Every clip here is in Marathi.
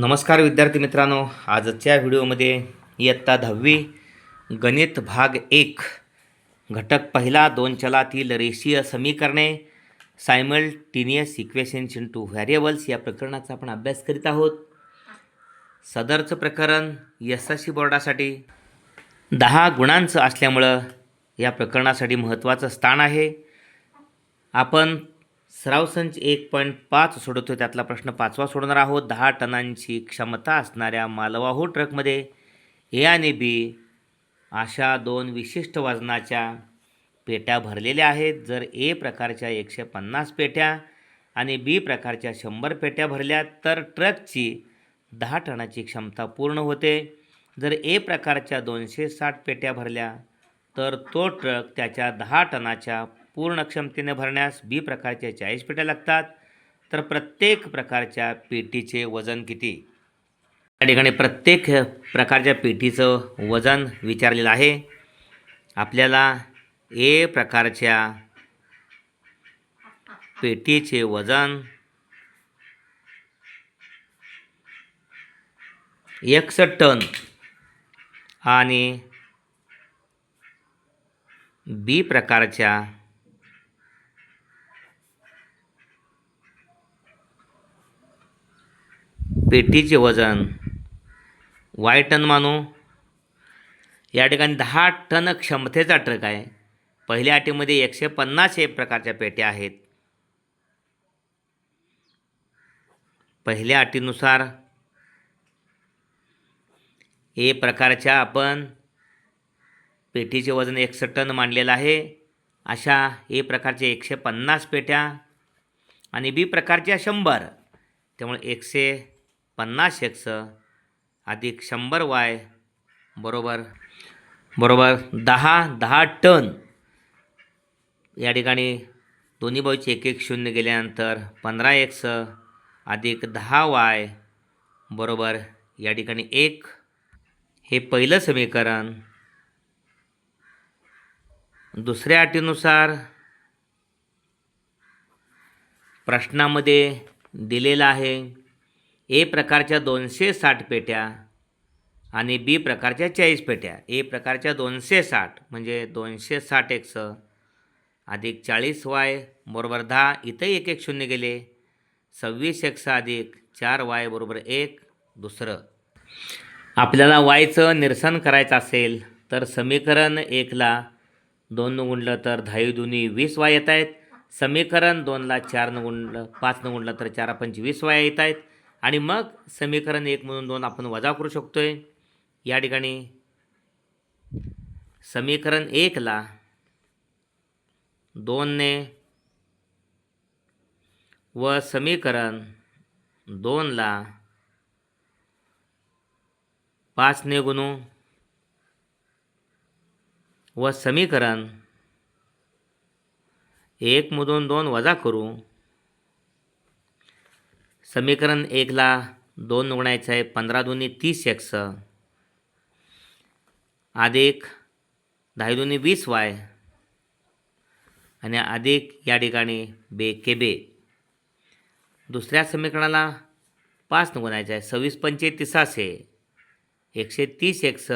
नमस्कार विद्यार्थी मित्रांनो. आजच्या व्हिडिओमध्ये इयत्ता दहावी गणित भाग एक घटक पहिला दोन चलातील रेषीय समीकरणे सायमल्टिनियस इक्वेशन्स टू व्हॅरिएबल्स या प्रकरणाचा आपण अभ्यास करीत आहोत. सदरचं प्रकरण एस एस सी बोर्डासाठी. दहा गुणांचं असल्यामुळं या प्रकरणासाठी महत्त्वाचं स्थान आहे. आपण संच एक पॉईंट पाच सोडवतो त्यातला प्रश्न पाचवा सोडणार आहोत. दहा टनांची क्षमता असणाऱ्या मालवाहू ट्रकमध्ये ए आणि बी अशा दोन विशिष्ट वजनाच्या पेट्या भरलेल्या आहेत. जर ए प्रकारच्या एकशे पन्नास पेट्या आणि बी प्रकारच्या शंभर पेट्या भरल्या तर ट्रकची दहा टनाची क्षमता पूर्ण होते. जर ए प्रकारच्या दोनशे साठ पेट्या भरल्या तर तो ट्रक त्याच्या दहा टनाच्या पूर्ण क्षमतेने भरण्यास बी प्रकारच्या चाळीस पेट्या लागतात. तर प्रत्येक प्रकारच्या पेटीचे वजन किती? या ठिकाणी प्रत्येक प्रकारच्या पेटीचं वजन विचारलेलं आहे. आपल्याला ए प्रकारच्या पेटीचे वजन एकसष्ट टन आणि बी प्रकारच्या पेटीचे वजन. वाय टन मानू. या ठिकाणी दहा टन क्षमतेचा ट्रक आहे. पहिल्या अटीमध्ये एकशे पन्नास एक प्रकारच्या पेट्या आहेत. पहिल्या अटीनुसार ए प्रकारच्या आपण पेटीचे वजन एकसष्ट टन मांडलेलं आहे. अशा ए प्रकारचे एकशे पन्नास पेट्या आणि बी प्रकारच्या शंभर. त्यामुळे एकशे पन्नास एक्स अधिक शंभर वाय बरोबर बरोबर दहा दहा टन. या ठिकाणी दोन्ही बाजूचे एक एक शून्य गेल्यानंतर पंधरा एक्स अधिक दहा वाय बरोबर या ठिकाणी एक. हे पहिलं समीकरण. दुसऱ्या अटीनुसार प्रश्नामध्ये दिलेलं आहे. ए प्रकारच्या दोनशे साठ पेट्या आणि बी प्रकारच्या चाळीस पेट्या. ए प्रकारच्या दोनशे साठ म्हणजे दोनशे साठ एक्स अधिक चाळीस वाय बरोबर दहा. इथं एक एक शून्य गेले. सव्वीस एक्स अधिक चार वाय बरोबर एक. दुसरं. आपल्याला वायचं निरसन करायचं असेल तर समीकरण एकला दोन गुणलं तर दहावी दोन्ही वीस वाय येत आहेत. समीकरण दोनला चारनं गुणलं पाचनं गुणलं तर चार पंचवीस वाया येत आहेत. आणि मग समीकरण एक म्हणून दोन आपण वजा करू शकतो आहे या ठिकाणी समीकरण एकला दोनने व समीकरण दोनला पाचने गुणू व समीकरण एकमधून दोन वजा करू. समीकरण एकला दोन गुणायचं आहे पंधरा दोन्ही तीस एक्स. अधिक दहा दोन्ही वीस वाय. आणि अधिक या ठिकाणी बे के बे. दुसऱ्या समीकरणाला पाच गुणायचं आहे सव्वीस पंचे तिसासे एकशे तीस एक्स.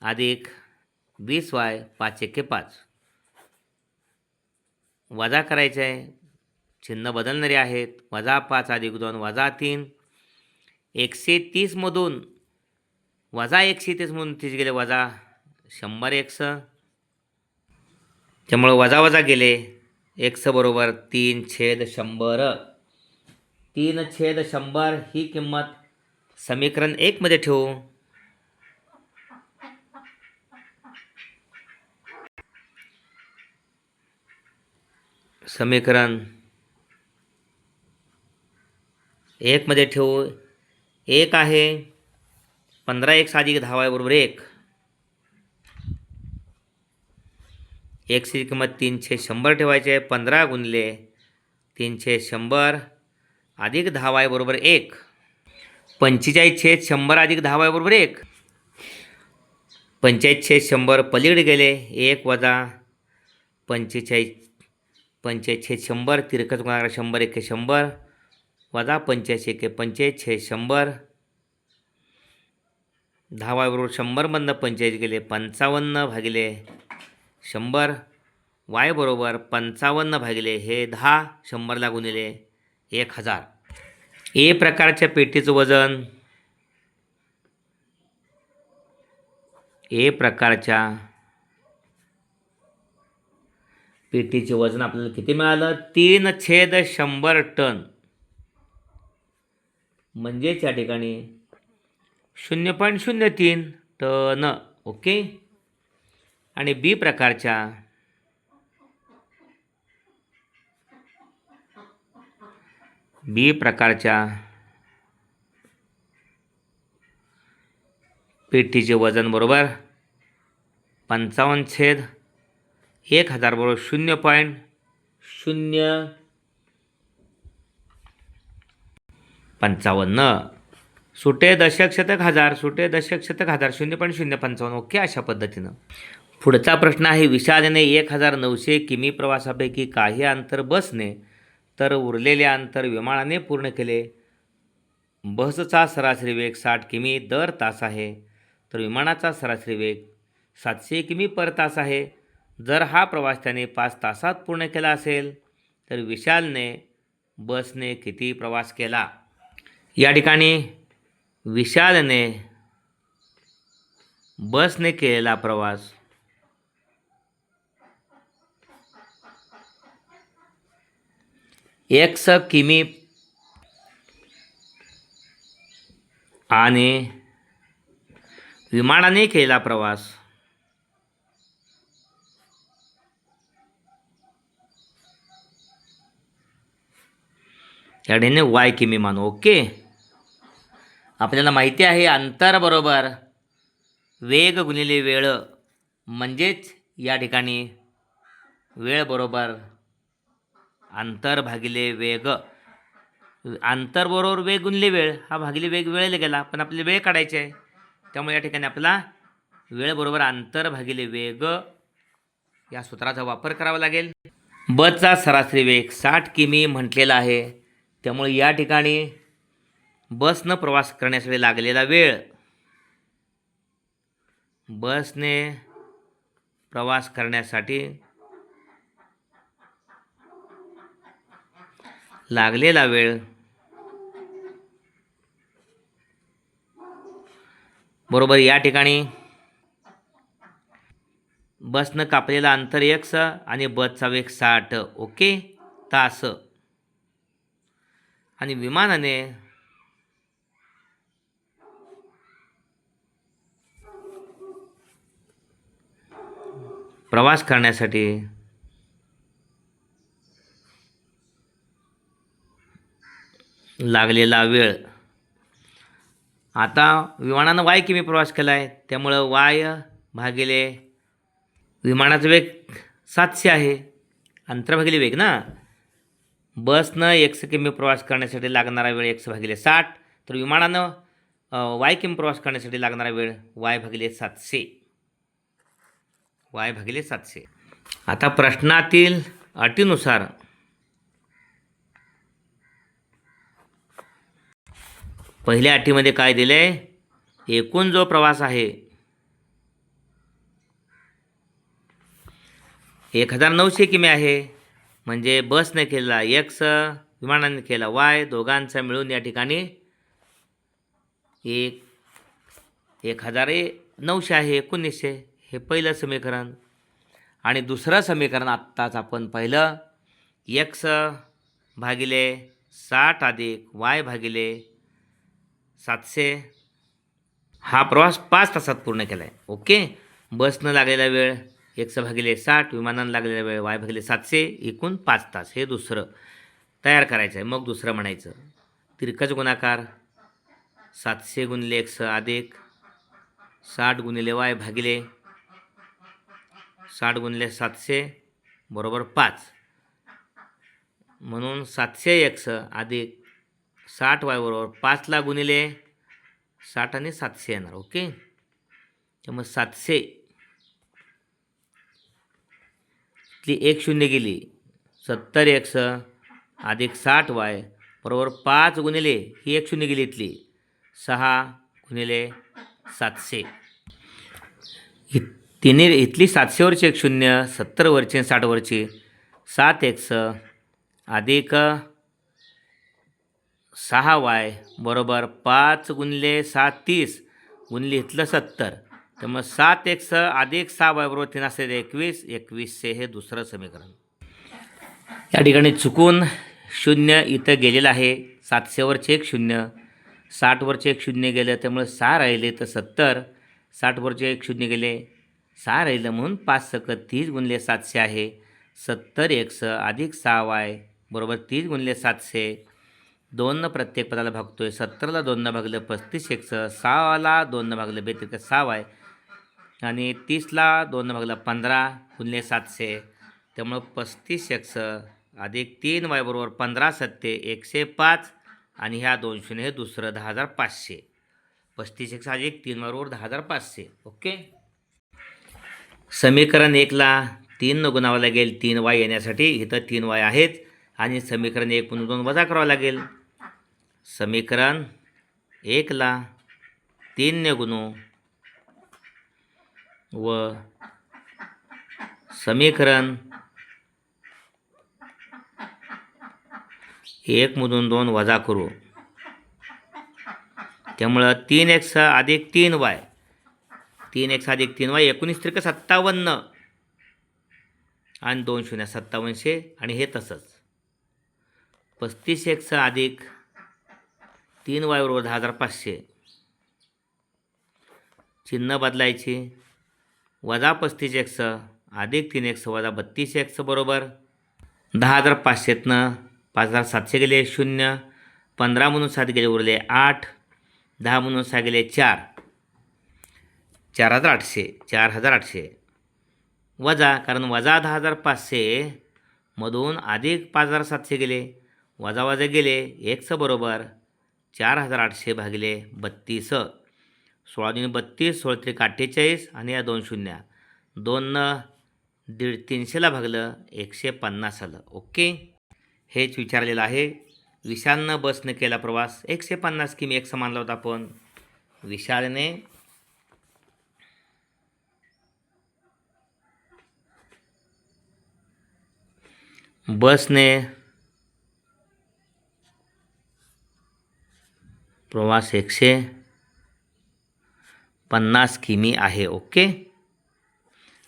अधिक वीस वाय पाच एके पाच. वजा करायचं आहे चिन्ह बदलणारे आहेत. वजा पाच अधिक दोन वजा तीन. एकशे तीसमधून वजा एकशे तीसमधून तीस गेले वजा शंभर एक्स. त्यामुळं वजा वजा गेले. एक्स बरोबर तीन छेद शंभर. तीन छेद शंभर ही किंमत समीकरण एकमध्ये ठेवू. समीकरण एकमध्ये ठेवू. एक आहे. पंधरा एक साधिक दहा आहे बरोबर एक. एकशे किंमत तीनशे शंभर ठेवायचे आहे पंधरा गुणले तीनशे शंभर. अधिक दहा आहे बरोबर एक. पंचेचाळीस छेद शंभर अधिक दहा आहे बरोबर एक. पंचेचाळीस छेद शंभर पलीकडे गेले एक वजा पंचेचाळीस पंचेचाळीस छेद शंभर तिरकस गुणाकार शंभर एके शंभर. वजा पंच्याऐंशी एके पंचेचाळीस छे शंभर. दहा शंभरमधनं पंचेचाळीस गेले पंचावन्न भागिले शंभर. वाय बरोबर पंचावन्न भागिले हे दहा शंभरला गुणिले एक हजार. ए प्रकारच्या पेटीचं वजन. ए प्रकारच्या पेटीचे वजन आपल्याला किती मिळालं? तीन छेद शंभर टन. म्हणजेच या ठिकाणी शून्य पॉईंट शून्य तीन टन ओके? आणि बी प्रकारच्या बी प्रकारच्या पेटीचे वजन बरोबर पंचावन्न छेद एक हजार बरोबर शून्य पॉईंट शून्य पंचावन्न. सुटे दशक शतक हजार सुटे दशक शतक हजार शून्य पॉईंट शून्य पंचावन्न. ओके अशा पद्धतीनं. पुढचा प्रश्न आहे विषादने एक हजार नऊशे किमी प्रवासापैकी काही अंतर बसने तर उरलेले अंतर विमानाने पूर्ण केले. बसचा सरासरी वेग साठ किमी दर तास आहे. तर विमानाचा सरासरी वेग सातशे किमी पर तास आहे. जर हा प्रवास त्याने पाच तासात पूर्ण केला असेल तर विशालने बसने किती प्रवास केला? या ठिकाणी विशालने बसने केलेला प्रवास. एक्स किमी आणि विमानाने केलेला प्रवास. या ठिकाणी वाय किमी मानू ओके? आपल्याला माहिती आहे अंतरबरोबर वेग गुणिले वेळ. म्हणजेच या ठिकाणी वेळ बरोबर अंतर भागिले वेग. अंतर बरोबर वेग गुणले वेळ. हा भागिले वेग वेळेला गेला पण आपले वेळ काढायचे आहे. त्यामुळे या ठिकाणी आपला वेळ बरोबर अंतर भागिले वेग या सूत्राचा वापर करावा लागेल. बचा सरासरी वेग साठ किमी म्हटलेला आहे. त्यामुळे या ठिकाणी बसनं प्रवास करण्यासाठी लागलेला वेळ. बसने प्रवास करण्यासाठी लागलेला वेळ. बरोबर या ठिकाणी बसनं कापलेला अंतर एक्स आणि बसचा वेग साठ ओके? तास. आणि विमानाने प्रवास करण्यासाठी? लागलेला वेळ. आता विमानानं वाय किमी प्रवास केला आहे त्यामुळं वाय भागिले विमानाचा वेग सातशे आहे. अंतर भागिले वेग ना? बसनं एकशे किमी प्रवास करण्यासाठी लागणारा वेळ एकशे भागिले साठ. तर विमानानं वाय किमी प्रवास करण्यासाठी लागणारा वेळ वाय भागिले सातशे. वाय भागिले सातशे. आता प्रश्नातील अटीनुसार पहिल्या अटीमध्ये काय दिले एकूण जो प्रवास आहे एक हजार नऊशे किमी आहे. म्हणजे बसने केलेला एक्स विमानाने केला वाय दोघांचा मिळून या ठिकाणी एक एक हजार नऊशे आहे एकोणीसशे. हे पहिलं समीकरण. आणि दुसरं समीकरण आत्ताच आपण पाहिलं. एक्स भागिले साठ अधिक वाय भागिले सातशे. हा प्रवास पाच तासात पूर्ण केला आहे ओके? बसनं लागलेला वेळ एक्स भागिले साठ विमानानं लागलेला वेळ वाय भागिले सातशे एकूण पाच तास. हे दुसरं तयार करायचं आहे मग दुसरं म्हणायचं. तिरकस गुणाकार सातशे गुणिले एक्स अधिक साठ गुणिले वाय भागिले साठ गुणिले सातशे बरोबर पाच. म्हणून सातशे एकशे अधिक साठ वाय बरोबर पाचला गुणिले साठ आणि सातशे येणार ओके? त्यामुळे सातशे. ती एक शून्य गेली. सत्तर एकशे अधिक साठ वाय बरोबर पाच गुणिले ही एक शून्य गेली इथली. सहा गुणिले सातशे. इ तिने इथली सातशेवरची एक शून्य सत्तरवरची आणि साठवरची. सात एक्स अधिक सहा वाय बरोबर पाच गुणले सात तीस गुणले इथलं सत्तर. तर मग सात एक स अधिक सहा वाय बरोबर तीन असेल एकवीस. एकवीसशे हे दुसरं समीकरण. या ठिकाणी चुकून शून्य इथं गेलेलं आहे. सातशेवरचे एक शून्य साठवरचे एक शून्य गेलं त्यामुळे सहा राहिले तर सत्तर. साठवरचे एक शून्य गेले सहा राहिलं म्हणून पाच सकत तीस गुणले सातशे आहे. सत्तर एकस अधिक सहा वाय बरोबर तीस गुणले सातशे. दोननं प्रत्येक पदाला भागतोय. सत्तरला दोननं भागलं पस्तीस एकस. सहाला दोननं भागलं बेत्रिक सहा वाय. आणि तीसला दोननं भागलं पंधरा गुणले सातशे. त्यामुळं पस्तीस एक्स अधिक तीन वाय बरोबर पंधरा सत्ते एकशे पाच. आणि ह्या दोन शून्य हे दुसरं दहा हजार पाचशे. पस्तीस एक्स अधिक तीन वाय बरोबर दहा हजार पाचशे. ओके? समीकरण एकला तीन न गुणावं लागेल तीन वाय येण्यासाठी. इथं तीन वाय आहेत आणि समीकरण एक म्हणून दोन वजा करावं लागेल. समीकरण एकला तीनने गुणू व समीकरण एकमधून दोन वजा करू. त्यामुळं तीन एक्स अधिक तीन वाय. तीन एक्स अधिक तीन वाय एकोणीस त्रिक सत्तावन्न. आणि दोन शून्य सत्तावन्नशे आणि हे तसंच. पस्तीस एक्स अधिक तीन वायबरोबर दहा हजार पाचशे. चिन्ह बदलायची. वजा पस्तीस एक्स अधिक तीन एक स वजा बत्तीस एक्स बरोबर. दहा हजार पाचशेतनं पाच हजार सातशे गेले शून्य. पंधरा म्हणून सात गेले उरले आठ. दहा म्हणून सहा गेले चार. चार हजार आठशे चार हजार आठशे. वजा कारण वजा दहा हजार पाचशे मधून अधिक पाच हजार सातशे गेले. वजा वजा गेले एकचं बरोबर चार हजार आठशे भागिले बत्तीस. सोळा दोन बत्तीस सोळा त्रिक अठ्ठेचाळीस आणि या दोन शून्य. दोननं दीड तीनशेला भागलं एकशे पन्नास आलं. ओके? हेच विचारलेलं आहे. विशालनं बसनं केला प्रवास. एकशे पन्नास किमी एक समानला होता आपण. विशालने बसने प्रवास एकशे पन्नास किमी आहे ओके?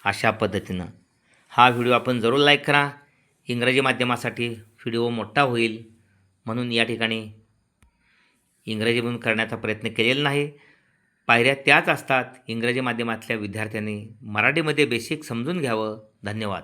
अशा पद्धतीनं. हा व्हिडिओ आपण जरूर लाईक करा. इंग्रजी माध्यमासाठी व्हिडिओ मोठा होईल म्हणून या ठिकाणी इंग्रजी म्हणून करण्याचा प्रयत्न केलेला नाही. पायऱ्या त्याच असतात. इंग्रजी माध्यमातल्या विद्यार्थ्यांनी मराठीमध्ये बेसिक समजून घ्यावं. धन्यवाद.